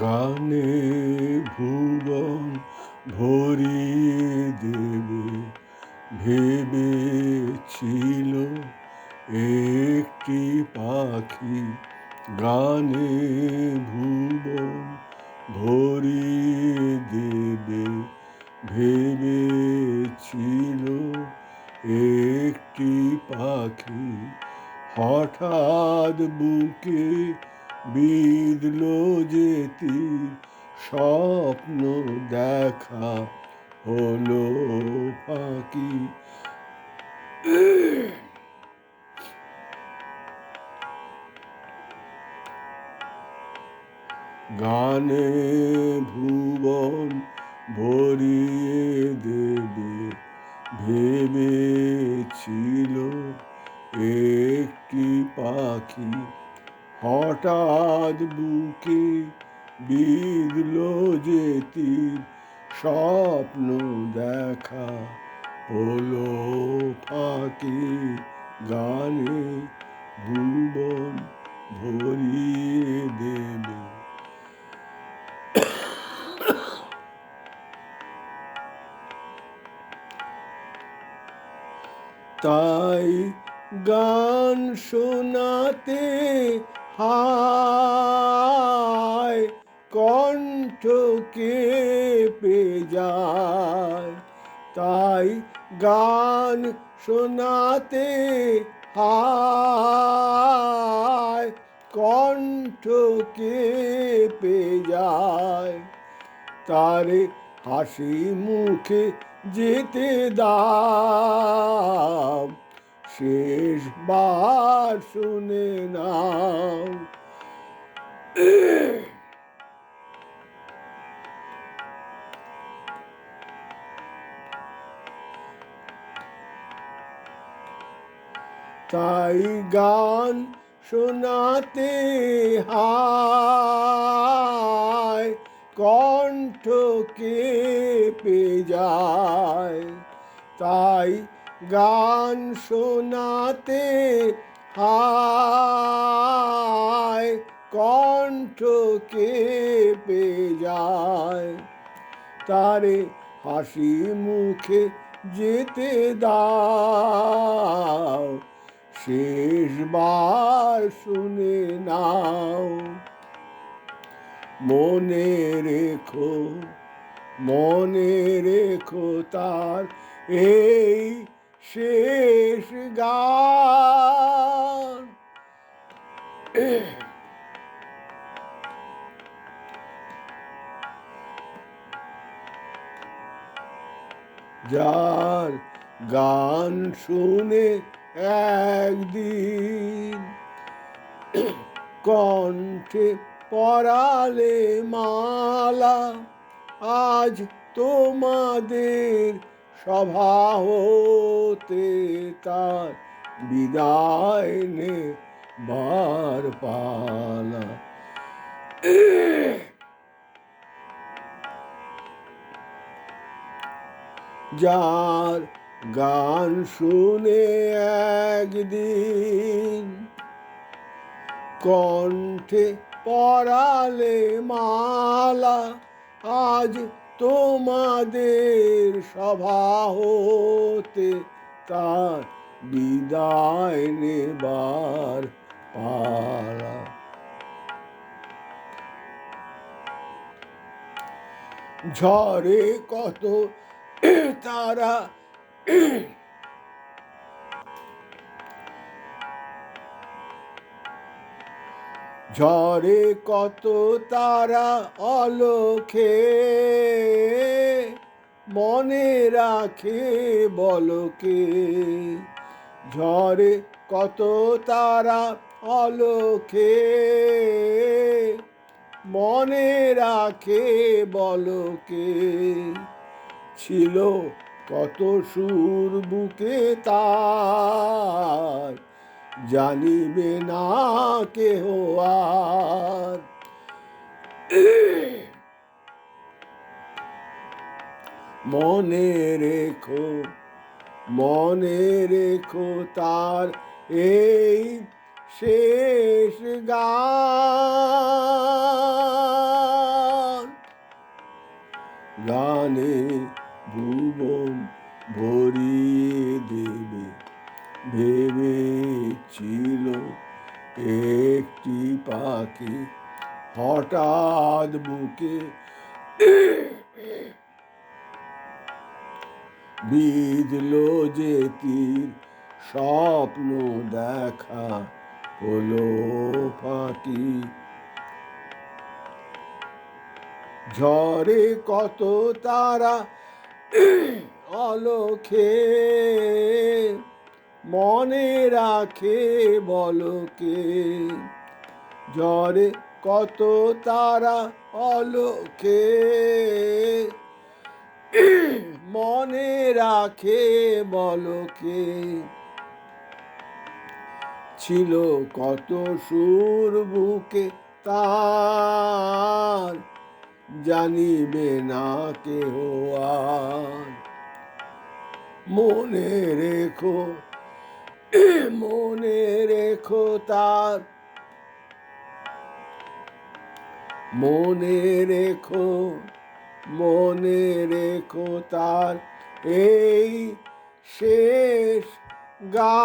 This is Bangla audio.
গানে ভুবন ভরিয়ে দেবে, ভেবেছিল একটি পাখি গানে ভুবন ভরিয়ে দেবে, ভেবেছিল একটি পাখি হঠাৎ বুকে বিঁধল যেতি স্বপ্ন দেখা হলো পাখি। গানে ভুবন ভরিয়ে দেবে ভেবেছিল একটি পাখি। হঠাৎ বুকে বিঁধল যেতি স্বপ্ন দেখা হলো ফাঁকি গানে, ভুবন ভরিয়ে দেবে। তাই গান শোনাতে হায়, কণ্ঠ কেঁপে যায়। তাই গান শোনাতে হায়, কণ্ঠ কেঁপে যায়। তারে হাসি মুখে যেতে দাও। শেষবার শুনে নাও। তাই গান শোনাতে হায় কণ্ঠ কেঁপে যায়। তাই গান শোনাতে হায়, কণ্ঠ কেঁপে যায়। তারে হাসি মুখে যেতে দাও, শেষবার শুনে নাও। মনে রেখো মনে রেখো তার এই শেষ গান। যার গান শুনে একদিন কণ্ঠে পরালে মালা আজ তোমাদের সভা হতে তার বিদায় নে বার পালা। যার গান শুনে একদিন কণ্ঠে পরালে মালা, আজ তোমাদের সভা হতে তার বিদায় নেবার পারা ঝড়ে কত তারা ঝড়ে কত তারা অলোখে, মনে রাখে বলকে। ঝড়ে কত তারা অলোখে, মনে রাখে বলকে। ছিল কত সুর বুকে তার জানিবে না কেহ আর। মনে রেখো মনে রেখো তার এই শেষ গান। গানে ভুবন পাখি হঠাৎ বুকে বিঁধলো যে তীর, স্বপ্ন দেখা হলো ফাঁকি। ঝড়ে কত তারা অলোখে মনে রাখে বলকে। ঝড়ে কত তারা অলোকে। মনে রাখে বলকে। ছিল কত সুর বুকে তার, জানিবে না কেহ মনে রেখো মনে রেখো তার মনে রেখো মনে রেখো তার এই শেষ গা